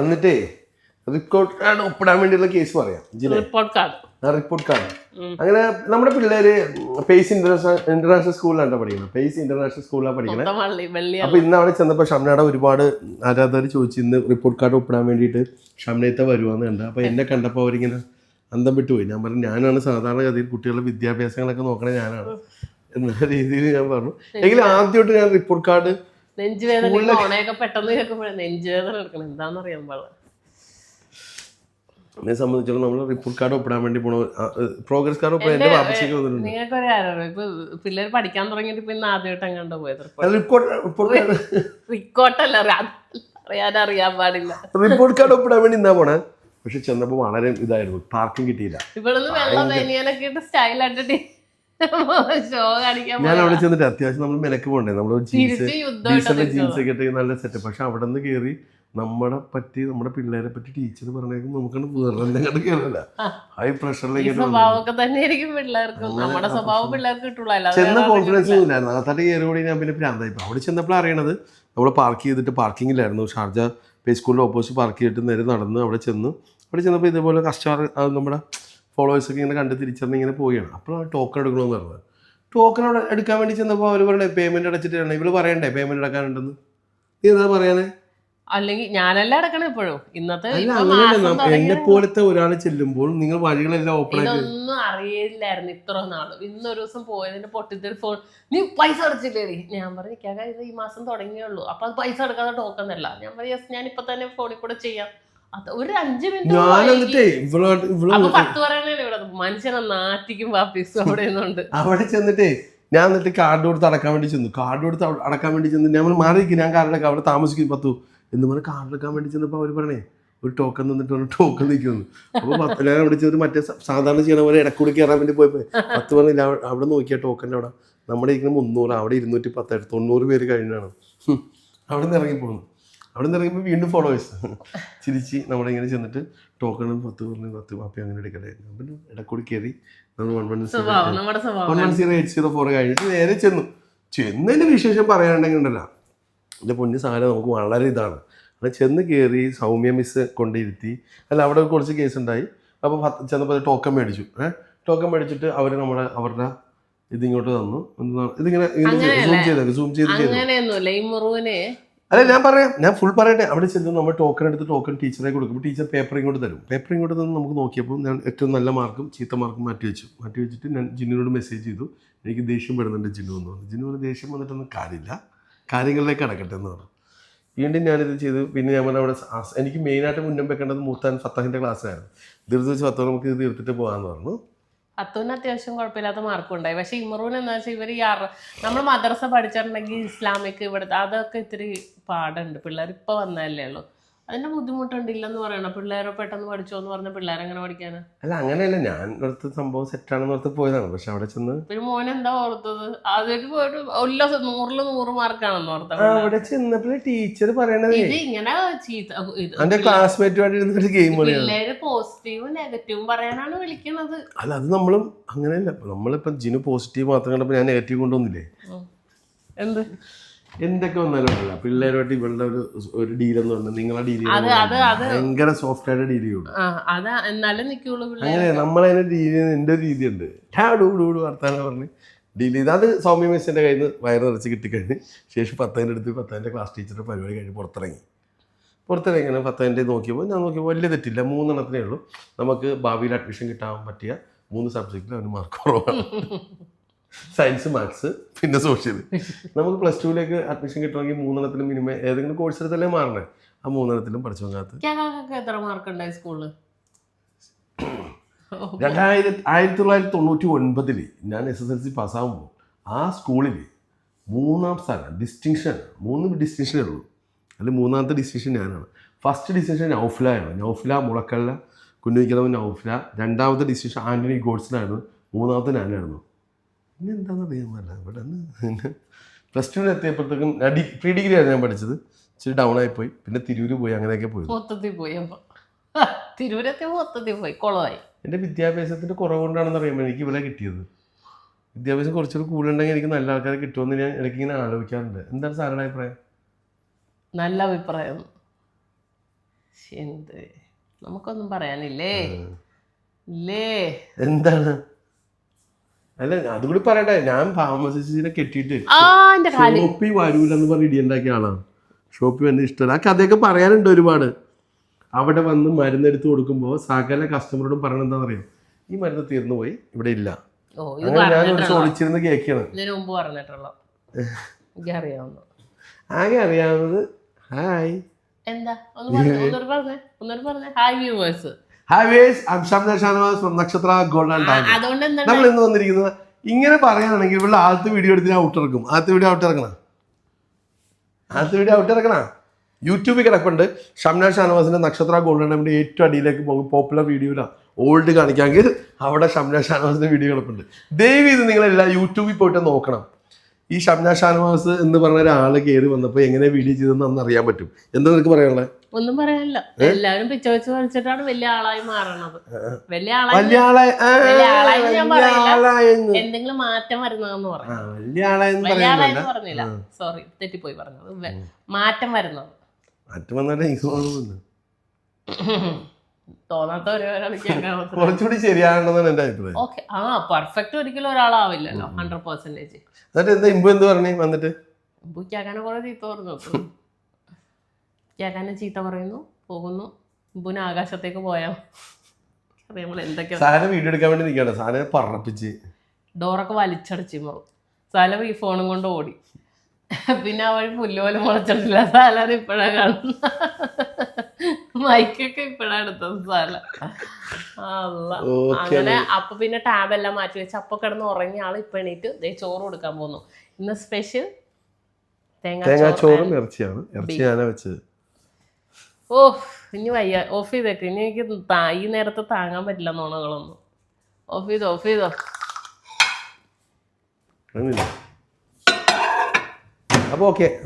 എന്നിട്ടേ report card ഒപ്പിടാൻ വേണ്ടിയുള്ള കേസ് പറയാം. റിപ്പോർട്ട് കാർഡ് റിപ്പോർട്ട് കാർഡ് അങ്ങനെ നമ്മുടെ പിള്ളേര് പേസ് ഇന്റർനാഷണൽ ഇന്റർനാഷണൽ സ്കൂളിലാണ് പഠിക്കുന്നത്. പേസ് ഇന്റർനാഷണൽ സ്കൂളിലാണ് പഠിക്കുന്നത്. അപ്പൊ ഇന്ന് അവിടെ ചെന്നപ്പോൾ ഷംനയുടെ ഒരുപാട് ആരാധകർ ചോദിച്ചു ഇന്ന് റിപ്പോർട്ട് കാർഡ് ഒപ്പിടാൻ വേണ്ടിയിട്ട് ഷംനയത്തെ വരുവാന്ന് കണ്ട. അപ്പൊ എന്നെ കണ്ടപ്പോൾ അവരിങ്ങനെ അന്തം വിട്ടുപോയി. ഞാൻ പറഞ്ഞു ഞാനാണ് സാധാരണ ഗതിയിൽ കുട്ടികളുടെ വിദ്യാഭ്യാസങ്ങളൊക്കെ നോക്കണേ ഞാനാണ്. എന്ന രീതിയിൽ ഞാൻ പറഞ്ഞു. എങ്കിലും ആദ്യമായിട്ട് ഞാൻ റിപ്പോർട്ട് കാർഡ് നെഞ്ചുവേദന ഓണയൊക്കെ പെട്ടെന്ന് കേൾക്കുമ്പോഴേ നെഞ്ചുവേദന എടുക്കണം. എന്താണെന്നറിയാൻ പാടില്ല. എന്നെ സംബന്ധിച്ചിടത്തോളം നമ്മൾ റിപ്പോർട്ട് കാർഡ് ഒപ്പിടാൻ വേണ്ടി പോണ പ്രോഗ്രസ് കാർഡ് ഒപ്പിടാൻ എന്റെ ബാബുശേക്ക് വന്നിട്ടുണ്ട്. നിങ്ങൾക്ക് ഒരു കാര്യം ഇപ്പൊ പിള്ളേർ പഠിക്കാൻ തുടങ്ങിയിട്ട് പിന്നെ ആദ്യമായിട്ട് അങ്ങോട്ട് പോയത് റിപ്പോർട്ട് റിപ്പോർട്ട് കാർഡ് റിക്കോട്ടല്ല അറിയാൻ അറിയാൻ പാടില്ല. റിപ്പോർട്ട് കാർഡ് ഒപ്പിടാൻ വേണ്ടി ഇന്നാ പോണേ? പക്ഷെ ചെന്നപ്പോ വളരെ ഇതായിരുന്നു പാർക്കിംഗ് കിട്ടിയില്ല. ഇവിടുന്ന് വെള്ളം സ്റ്റൈൽ ഞാൻ അവിടെ ചെന്നിട്ട് അത്യാവശ്യം നമ്മൾ മെനക്ക് പോകണ്ടേ. നമ്മൾ ജീൻസ് ജീൻസിന്റെ ഡീസലിന്റെ ജീൻസ് ഒക്കെ ഇട്ട് നല്ല സെറ്റ് പക്ഷെ അവിടെ നിന്ന് കയറി നമ്മളെ പറ്റി നമ്മുടെ പിള്ളേരെ പറ്റി ടീച്ചർ പറഞ്ഞേക്കും നമുക്കാണ് വേറെ കണ്ട് ഹൈ പ്രഷറിലേക്ക് ചെന്ന കോൺഫിഡൻസ് ഇല്ലായിരുന്നു. അകത്താട്ട് കയറി കൂടി ഞാൻ പിന്നെ ഭ്രാന്തായി അവിടെ ചെന്നപ്പോൾ അറിയണത് നമ്മൾ പാർക്ക് ചെയ്തിട്ട് പാർക്കിങ്ങിലായിരുന്നു ഷാർജ പേ സ്കൂളിന്റെ ഓപ്പോസിറ്റ് പാർക്ക് ചെയ്തിട്ട് നേരെ നടന്ന് അവിടെ ചെന്ന്. അവിടെ ചെന്നപ്പോൾ ഇതേപോലെ കസ്റ്റമർ നമ്മുടെ ഫോളോവേഴ്സ് ഒക്കെ ഇങ്ങനെ കണ്ട് തിരിച്ചറിഞ്ഞ് ഇങ്ങനെ പോവുകയാണ്. അപ്പോഴാണ് ടോക്കൺ എടുക്കണമെന്ന് പറഞ്ഞത്. ടോക്കൺ അവിടെ എടുക്കാൻ വേണ്ടി ചെന്നപ്പോൾ അവർ പറയണേ പേയ്മെന്റ് അടച്ചിട്ടാണ്. ഇവൾ പറയണ്ടേ പേയ്മെന്റ് അടക്കാനുണ്ടെന്ന്? നീ എന്താ പറയാനേ? അല്ലെങ്കിൽ ഞാനല്ല അടക്കണം ഇപ്പോഴും. ഇന്നത്തെ എന്നെ പോലത്തെ ഒരാൾ ചെല്ലുമ്പോൾ നിങ്ങൾ വഴികളെല്ലാം ഓപ്പൺ ആയിട്ട് ഇതൊന്നും അറിയില്ലായിരുന്നു ഇത്ര നാൾ. ഇന്നൊരു ദിവസം പോയതിന്റെ പൊട്ടിത്തെറി ഫോൺ നീ പൈസ അടച്ചില്ലേ ഞാൻ പറഞ്ഞു "ഇക്കാക്ക, ഇത് ഈ മാസം തുടങ്ങിയുള്ളൂ അപ്പൊ അത് പൈസ അടക്കാതെ ടോക്കൺ അല്ല. ഞാൻ പറഞ്ഞു യെസ് ഞാൻ ഇപ്പൊ തന്നെ ഫോണിൽ കൂടെ ചെയ്യാം. ഒരു അഞ്ച് ഞാൻ മിനിറ്റ് പത്ത് ഇവിടെ മനുഷ്യനെ നാട്ടിക്കും വാപ്പീസും അവിടെ നിന്നുണ്ട് അവിടെ ചെന്നിട്ടേ ഞാൻ എന്നിട്ട് കാർഡ് കൊടുത്ത് അടക്കാൻ വേണ്ടി ചെന്നു. കാർഡ് കൊടുത്ത് അടക്കാൻ വേണ്ടി ചെന്ന് ഞാൻ മാറിയിരിക്കും ഞാൻ കാർഡ് അടക്കാം അവിടെ താമസിക്കും. പത്തു. എന്ന് പറഞ്ഞ് കാർഡ് എടുക്കാൻ വേണ്ടി ചെന്നപ്പോൾ അവർ പറഞ്ഞേ ഒരു ടോക്കൺ തന്നിട്ട് ടോക്കൺ നിൽക്കുന്നു അപ്പോൾ പത്ത് ഞാൻ അവിടെ ചെന്ന് മറ്റേ സാധാരണ ചെയ്യണ പോലെ ഇടക്കൂടി കയറാൻ വേണ്ടി പോയപ്പോൾ പത്ത് പറഞ്ഞില്ല അവിടെ- നോക്കിയ ടോക്കന്റെ അവിടെ. നമ്മുടെ ഇരിക്കുന്ന മുന്നൂറ് അവിടെ ഇരുന്നൂറ്റി പത്തായിട്ട് തൊണ്ണൂറ് പേര് കഴിഞ്ഞാണ്. അവിടെ നിന്ന് ഇറങ്ങി പോകുന്നു അവിടെ നിന്ന് ഇറങ്ങിയപ്പോൾ വീണ്ടും ഫോളോവേഴ്സ് ചിരിച്ച് നമ്മുടെ ഇങ്ങനെ ചെന്നിട്ട് ടോക്കണും പത്ത് പറഞ്ഞു പത്ത് പാപ്പി അങ്ങനെ എടുക്കലേ പിന്നെ ഇടക്കൂടി കയറി നമ്മൾ one one one one zero eight zero four കഴിഞ്ഞിട്ട് നേരെ ചെന്നു. ചെന്നതിന്റെ വിശേഷം പറയാനുണ്ടെങ്കിൽ ഉണ്ടല്ലോ. എന്റെ പൊന്നു സാധനം നമുക്ക് വളരെ ഇതാണ്. അവിടെ ചെന്ന് കയറി സൗമ്യ മിസ് കൊണ്ടിരുത്തി. അല്ല അവിടെ കുറച്ച് കേസ് ഉണ്ടായി. അപ്പോൾ ചെന്നപ്പോൾ ടോക്കൺ മേടിച്ചു. ഏഹ്? ടോക്കൺ മേടിച്ചിട്ട് അവർ നമ്മുടെ അവരുടെ ഇതിങ്ങോട്ട് തന്നു. ഇതിങ്ങനെ സൂം ചെയ്തേക്ക് സൂം ചെയ്ത് ചെയ്തു അല്ല ഞാൻ പറയാം. ഞാൻ ഫുൾ പറയട്ടെ. അവിടെ ചെന്ന് നമ്മൾ ടോക്കൺ എടുത്ത് ടോക്കൺ ടീച്ചറെ കൊടുക്കും ടീച്ചർ പേപ്പർ ഇങ്ങോട്ട് തരും. പേപ്പർ ഇങ്ങോട്ട് തന്ന് നമുക്ക് നോക്കിയപ്പോൾ ഞാൻ ഏറ്റവും നല്ല മാർക്കും ചീത്ത മാർക്കും മാറ്റി വെച്ചു. മാറ്റി വെച്ചിട്ട് ഞാൻ ജിന്നുവിനോട് മെസ്സേജ് ചെയ്തു. എനിക്ക് ദേഷ്യം പെടുന്നുണ്ട് ജിന്നു എന്ന് പറഞ്ഞു. ജിന്നുവിന് ദേഷ്യം വന്നിട്ടൊന്നും കാര്യമില്ല. കാര്യങ്ങളിലേക്ക് അടക്കട്ടെ എന്ന് പറഞ്ഞു. വീണ്ടും ഞാനിത് ചെയ്തു. പിന്നെ ഞാൻ പറഞ്ഞ അവിടെ എനിക്ക് മെയിനായിട്ട് മുന്നേ വെക്കേണ്ടത് മൂത്താൻ ഫത്താഹിന്റെ ക്ലാസ്സിലായിരുന്നു തീർത്ത് വെച്ച് പത്തോ നമുക്ക് ഇത് തീർത്തിട്ട് പോകാമെന്ന് പറഞ്ഞു. അത്തുവിന് അത്യാവശ്യം കുഴപ്പമില്ലാത്ത മാർക്കും ഉണ്ടായി. പക്ഷെ ഇമറൂൻ എന്താ വെച്ചാൽ ഇവർ ഈ അറ നമ്മൾ മദ്രസ പഠിച്ചിട്ടുണ്ടെങ്കിൽ ഇസ്ലാമിക് ഇവിടുത്തെ അതൊക്കെ ഇത്തിരി പാടുണ്ട്. പിള്ളേർ ഇപ്പൊ വന്നതല്ലേ ഉള്ളൂ. അതിന്റെ ബുദ്ധിമുട്ടുണ്ട് ഇല്ലെന്ന് പറയണം. പിള്ളേരെ പെട്ടെന്ന് പഠിച്ചോ എന്ന് പറഞ്ഞ പിള്ളേരെങ്ങനെ പഠിക്കാന്? അല്ല അങ്ങനെയല്ല. ഞാൻ ഓർത്ത് സംഭവം സെറ്റാണെന്ന് ഓർത്ത് പോയതാണ്. പക്ഷെ അവിടെ ചെന്ന് പിന്നെ മോൻ എന്താ ഓർത്തത്? അതൊരു ഒരു ഉല്ലാസം നൂറിൽ നൂറ് മാർക്കാണെന്ന് ഓർത്തത്. അവിടെ ചെന്നപ്പോൾ ടീച്ചർ പറയണത്. ഇത് ഇങ്ങനെ ചീത്ത ഇത് എന്റെ ക്ലാസ്മേറ്റുമായിട്ട് ഒരു ഗെയിം പിള്ളേര് പോസിറ്റീവും നെഗറ്റീവും പറയാനാണ് വിളിക്കണത്. അല്ല അത് നമ്മളും അങ്ങനെയല്ല. നമ്മളിപ്പം ജിനു പോസിറ്റീവ് മാത്രം കണ്ടപ്പോൾ ഞാൻ നെഗറ്റീവ് കൊണ്ടുവന്നില്ലേ? എന്ത്? എന്തൊക്കെ വന്നാലും ഉണ്ടല്ല. പിള്ളേരുമായിട്ട് ഇവളുടെ ഒരു ഒരു ഡീൽ എന്ന് പറഞ്ഞാൽ നിങ്ങളെ ഡീൽ ഭയങ്കര സോഫ്റ്റ് ആയിട്ട് ഡീൽ പിള്ളേർ അങ്ങനെ നമ്മളതിനെ ഡീൽ ചെയ്യുന്ന എന്റെ ഒരു രീതിയുണ്ട്. ടാ ഡൂ ഡൂ ഡൂ വർത്താനം പറഞ്ഞ് ഡീൽ ചെയ്ത്. അത് സൗമ്യ മെസ്സിന്റെ കയ്യിൽ നിന്ന് വയറ് നിറച്ച് കിട്ടിക്കഴിഞ്ഞ് ശേഷം പത്തതിന്റെ അടുത്ത് പത്തതിന്റെ ക്ലാസ് ടീച്ചറുടെ പരിപാടി കഴിഞ്ഞ് പുറത്തിറങ്ങി. പുറത്തിറങ്ങി അങ്ങനെ പത്തതിന്റെ നോക്കിയപ്പോൾ ഞാൻ നോക്കിയപ്പോൾ വലിയ തെറ്റില്ല. മൂന്നെണ്ണത്തിനേ ഉള്ളൂ. നമുക്ക് ഭാവിയിൽ അഡ്മിഷൻ കിട്ടാൻ പറ്റിയ മൂന്ന് സബ്ജക്റ്റിൽ അവന് മാർക്ക് കുറവാണ്. സയൻസ് മാത്സ് പിന്നെ സോഷ്യൽ. നമുക്ക് പ്ലസ് ടുവിലേക്ക് അഡ്മിഷൻ കിട്ടണമെങ്കിൽ മൂന്നെണ്ണത്തിലും മിനിമം ഏതെങ്കിലും കോഴ്സ് എടുത്തല്ലേ മാറണേ? ആ മൂന്നെണ്ണത്തിലും പഠിച്ചു നോക്കാത്ത എത്ര മാർക്ക് ഉണ്ടായി സ്കൂളിൽ രണ്ടായിരത്തി ആയിരത്തി തൊള്ളായിരത്തി തൊണ്ണൂറ്റി ഒൻപതിൽ ഞാൻ എസ് എസ് എൽ സി പാസ്സാകുമ്പോൾ ആ സ്കൂളിൽ മൂന്നാം സ്ഥാനം ഡിസ്റ്റിങ്ഷൻ മൂന്ന് ഡിസ്റ്റിങ്ഷനേ ഉള്ളൂ. അതിൽ മൂന്നാമത്തെ ഡിസ്റ്റിങ്ഷൻ ഞാനാണ്. ഫസ്റ്റ് ഡിസിഷൻ നൗഫിലയാണ്. നൗഫില മുളക്കല്ല കുഞ്ഞിക്കലവ് നൗഫില. രണ്ടാമത്തെ ഡിസ്റ്റിങ്ഷൻ ആന്റണി ഗോഡ്സിനായിരുന്നു. മൂന്നാമത്തെ ഞാനായിരുന്നു. പിന്നെ എന്താണെന്ന് അറിയാമല്ല ഇവിടെ നിന്ന് പ്ലസ് ടുവിൽ എത്തിയപ്പോഴത്തേക്കും ഡി പ്രീ ഡിഗ്രി ആയിരുന്നു ഞാൻ പഠിച്ചത്. ഇച്ചിരി ഡൗൺ ആയി പോയി. പിന്നെ തിരൂര് പോയി അങ്ങനെയൊക്കെ പോയി. മൊത്തത്തിൽ പോയി അപ്പൊ. തിരൂരത്തെ മൊത്തത്തിൽ പോയി. കുളമായി എന്റെ വിദ്യാഭ്യാസത്തിന്റെ കുറവ് കൊണ്ടാണെന്ന് അറിയുമ്പോൾ എനിക്ക് ഇവിടെ കിട്ടിയത്? വിദ്യാഭ്യാസം കുറച്ചുകൂടി കൂടുതലുണ്ടെങ്കിൽ എനിക്ക് നല്ല ആൾക്കാരെ കിട്ടുമെന്ന് ഞാൻ എനിക്ക് ഇടയ്ക്കിങ്ങനെ ആലോചിക്കാറുണ്ട്. എന്താണ് സാറിന്റെ അഭിപ്രായം? നല്ല അഭിപ്രായം. എന്ത്? നമുക്കൊന്നും പറയാനില്ലേ? ഇല്ലേ? എന്താണ്? അല്ല അതുകൂടി പറയട്ടെ. ഞാൻ ഫാർമസിസ്റ്റിനെ കെട്ടിയിട്ട് ഷോപ്പി വരൂലെന്ന് പറഞ്ഞ് ഇടിയുണ്ടാക്കിയ ആളാണ് ഷോപ്പി എന്നെ ഇഷ്ടമല്ല ആ കഥയൊക്കെ പറയാനുണ്ട് ഒരുപാട്. അവിടെ വന്ന് മരുന്നെടുത്ത് കൊടുക്കുമ്പോൾ സകല കസ്റ്റമറോടും പറയണത് എന്താണെന്നറിയാം ഈ മരുന്ന് തീർന്നു പോയി ഇവിടെ ഇല്ല. ഞാൻ കുറച്ച് ഒളിച്ചിരുന്ന് എനിക്കറിയാവുന്നു ആകെ അറിയാവുന്നത് ഹായ് എന്താ? ഒന്ന് പറഞ്ഞേ. ഒന്നൂടെ പറഞ്ഞേ. ഹായ് വ്യൂവേഴ്സ് ഹായ് വേസ് അംശാന്ത Shanavas from Nakshatra golden diamond അതുകൊണ്ട് എന്താ നമ്മൾ ഇന്ന് വന്നിരിക്കുന്നത് ഇങ്ങനെ പറയുകയാണെങ്കിൽ ഇവിടെ ആദ്യത്തെ വീഡിയോ എടുത്ത് ഞാൻ ഔട്ടിറക്കും ആദ്യത്തെ വീഡിയോ ഔട്ടിറക്കണം ആദ്യത്തെ വീഡിയോ ഔട്ടിറക്കണ യൂട്യൂബിൽ കിടപ്പുണ്ട്. ഷംന ഷാനവാസിന്റെ നക്ഷത്ര ഗോൾഡൻ ഡയമണ്ട് ഏറ്റവും അടിയിലേക്ക് പോകും പോപ്പുലർ വീഡിയോയിലാണ് ഓൾഡ് കാണിക്കാമെങ്കിൽ അവിടെ ഷംന ഷാനവാസിന്റെ വീഡിയോ കിടപ്പുണ്ട്. ദയവ് ഇത് നിങ്ങളെല്ലാം യൂട്യൂബിൽ പോയിട്ട് നോക്കണം. ഈ ഷംന ഷാനവാസ് എന്ന് പറഞ്ഞ ഒരാൾ കയറി വന്നപ്പോൾ എങ്ങനെ വീഡിയോ ചെയ്തെന്ന് അന്ന് അറിയാൻ പറ്റും. എന്താ നിനക്ക് പറയാനുള്ളത്? ഒന്നും പറയാനില്ല. എല്ലാവരും പിച്ച വെച്ച് വലിച്ചിട്ടാണ് വലിയ ആളായി മാറണത്. വലിയ ആളായി വലിയ ആളെ വലിയ ആളായെന്ന് ഞാൻ പറയില്ല. എന്തെങ്കിലും മാറ്റം വരുന്നതെന്ന് പറഞ്ഞു വലിയ ആളായെന്ന് പറഞ്ഞില്ല. സോറി തെറ്റിപ്പോയി പറഞ്ഞത്. മാറ്റം വരുന്നത്. മാറ്റം വന്നിട്ട് എനിക്ക് തോന്നാത്ത കുറച്ചുകൂടി ശരിയാണെന്നാണ് എന്റെ അഭിപ്രായം. ഓക്കെ ആ പെർഫെക്റ്റ് ഒരിക്കലും ഒരാളാവില്ലല്ലോ ഹൺഡ്രഡ് പെർസെന്റേജ് എന്നിട്ട് എന്താ ഇമ്പു എന്ത് പറഞ്ഞു വന്നിട്ട്? ബുക്കാക്കാനെ കുറെ ചീത്ത ബുക്കാക്കാനെ ചീത്ത പറയുന്നു പോകുന്നു. ബുന ആകാശത്തേക്ക് പോയാ നമ്മൾ എന്തൊക്കെയാണ് സാധനം വീഡിയോ എടുക്കാൻ വേണ്ടി നിൽക്കുകയാണ്. സാധനം പറപ്പിച്ച്. ഡോറൊക്കെ വലിച്ചടച്ചു മറും സാലം ഈ ഫോണും കൊണ്ട് ഓടി. പിന്നെ ആ വഴി പുല്ല് പോലും മുളച്ചിട്ടില്ല സാലാണ് ഇപ്പോഴാണ് കാണുന്നത്. മൈക്കൊക്കെ ഇപ്പോഴാണ് എടുത്തത് സാല അങ്ങനെ അപ്പൊ പിന്നെ ടാബ് എല്ലാം മാറ്റി വെച്ച് അപ്പൊ കിടന്ന് ഉറങ്ങിയ ആൾ ഇപ്പൊ എണീറ്റ് ദേ ചോറ് കൊടുക്കാൻ പോകുന്നു. ഇന്ന് സ്പെഷ്യൽ തേങ്ങാ തേങ്ങാച്ചോറും ഇറച്ചിയാണ്. ഇറച്ചി ഞാനാ വെച്ചത്. ഓ ഇനി വയ്യ. ഓഫ് ചെയ്തേക്ക്. ഇനി എനിക്ക് ഈ നേരത്തെ താങ്ങാൻ പറ്റില്ല നോണകളൊന്നും. ഓഫ് ചെയ്തോ ഓഫ് ചെയ്തോ. അപ്പോൾ ഓക്കെ